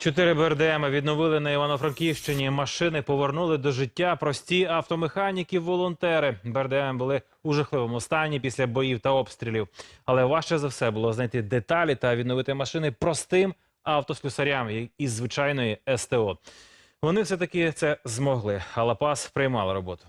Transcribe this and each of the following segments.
Чотири БРДМ відновили на Івано-Франківщині. Машини повернули до життя прості автомеханіки-волонтери. БРДМ були у жахливому стані після боїв та обстрілів. Але важче за все було знайти деталі та відновити машини простим автослюсарям із звичайної СТО. Вони все-таки це змогли. А Лапас приймала роботу.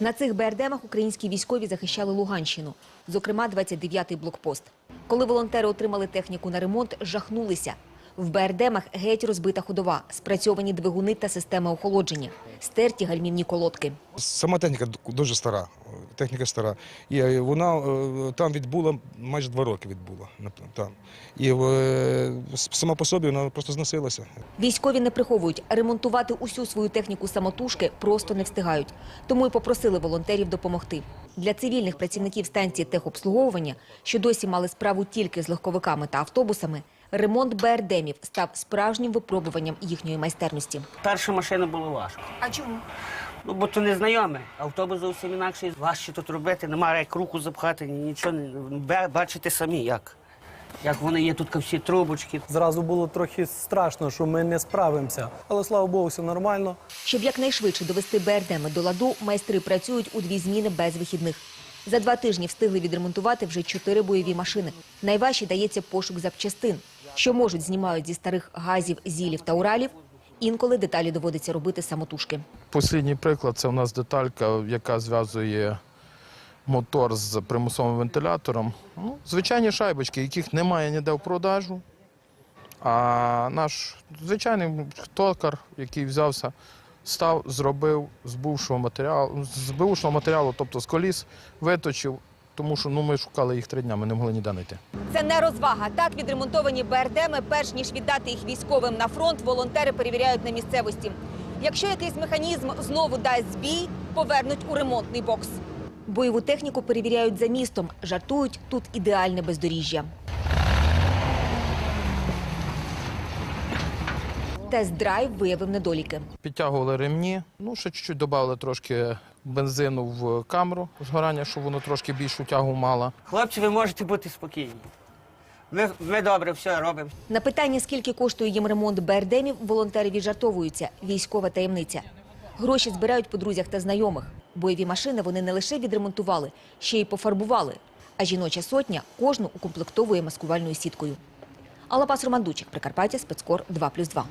На цих БРДМах українські військові захищали Луганщину, зокрема 29-й блокпост. Коли волонтери отримали техніку на ремонт, жахнулися. В БРДМах геть розбита ходова, спрацьовані двигуни та системи охолодження, стерті гальмівні колодки. Сама техніка дуже стара, техніка стара. І е, вона е, там відбула майже два роки відбула. Там. І е, сама по собі вона просто зносилася. Військові не приховують, ремонтувати усю свою техніку самотужки просто не встигають. Тому й попросили волонтерів допомогти. Для цивільних працівників станції техобслуговування, що досі мали справу тільки з легковиками та автобусами, ремонт БРДМів став справжнім випробуванням їхньої майстерності. Перша машина було важко. А чому? Ну, бо то незнайоме. Автобус зовсім інакший. Важче тут робити, немає як руку запхати, нічого не бачите самі, як. Як вони є тут всі трубочки. Зразу було трохи страшно, що ми не справимося. Але слава Богу, все нормально. Щоб якнайшвидше довести БРДМи до ладу, майстри працюють у дві зміни без вихідних. За два тижні встигли відремонтувати вже чотири бойові машини. Найважче дається пошук запчастин, що можуть знімають зі старих газів, зілів та уралів. Інколи деталі доводиться робити самотужки. Послідній приклад це у нас деталька, яка зв'язує мотор з примусовим вентилятором. Ну, звичайні шайбочки, яких немає ніде в продажу. А наш звичайний токар, який взявся, став, зробив з бувшого матеріалу, з бувшого матеріалу, тобто з коліс, виточив, тому що ну, ми шукали їх три дня, ми не могли ніде знайти. Це не розвага. Так відремонтовані БРДМи, перш ніж віддати їх військовим на фронт, волонтери перевіряють на місцевості. Якщо якийсь механізм знову дасть збій, повернуть у ремонтний бокс. Бойову техніку перевіряють за містом. Жартують тут ідеальне бездоріжжя. Тест-драйв виявив недоліки. Підтягували ремні, ну ще чуть-чуть додали трошки бензину в камеру згорання, щоб воно трошки більшу тягу мало. Хлопці, ви можете бути спокійні. Ми, ми добре все робимо. На питання, скільки коштує їм ремонт БРДМів, волонтери віджартовуються. Військова таємниця. Гроші збирають по друзях та знайомих. Бойові машини вони не лише відремонтували, ще й пофарбували. А жіноча сотня кожну укомплектовує маскувальною сіткою. Алапас Романдучик, Прикарпаття, спецкор 2+,2.